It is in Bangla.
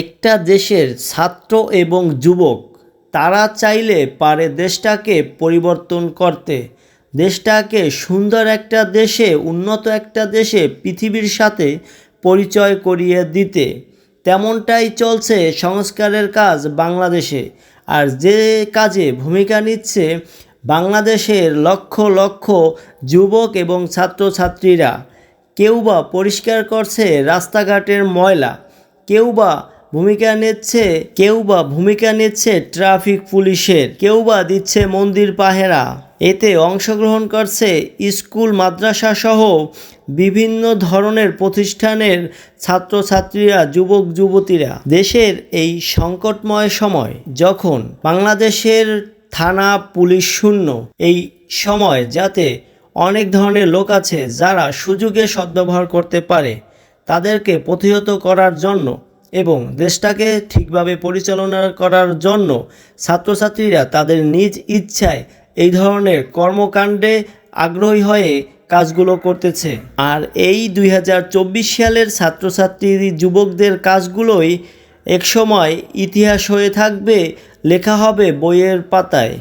একটা দেশের ছাত্র এবং যুবক, তারা চাইলে পারে দেশটাকে পরিবর্তন করতে। দেশটাকে সুন্দর একটা দেশে, উন্নত একটা দেশে পৃথিবীর সাথে পরিচয় করিয়ে দিতে। তেমনটাই চলছে সংস্কারের কাজ বাংলাদেশে। আর যে কাজে ভূমিকা নিচ্ছে বাংলাদেশের লক্ষ লক্ষ যুবক এবং ছাত্রছাত্রীরা। কেউ বা পরিষ্কার করছে রাস্তাঘাটের ময়লা, কেউ বা ভূমিকা নিচ্ছে কেউ বা ভূমিকা নিচ্ছে ট্রাফিক পুলিশের। কেউ বা দিচ্ছে মন্দির পাহেরা। এতে অংশগ্রহণ করছে স্কুল, মাদ্রাসা সহ বিভিন্ন ধরনের প্রতিষ্ঠানের ছাত্রছাত্রীরা, যুবক, যুবতীরা। দেশের এই সংকটময় সময় যখন বাংলাদেশের থানা পুলিশ শূন্য, এই সময় যাতে অনেক ধরনের লোক আছে যারা সুযোগে সদ্ব্যবহার করতে পারে, তাদেরকে প্রতিহত করার জন্য এবং দেশটাকে ঠিকভাবে পরিচালনা করার জন্য ছাত্রছাত্রীরা তাদের নিজ ইচ্ছায় এই ধরনের কর্মকাণ্ডে আগ্রহী হয়ে কাজগুলো করতেছে। আর এই দুই হাজার চব্বিশ সালের ছাত্রছাত্রী যুবকদের কাজগুলোই একসময় ইতিহাস হয়ে থাকবে, লেখা হবে বইয়ের পাতায়।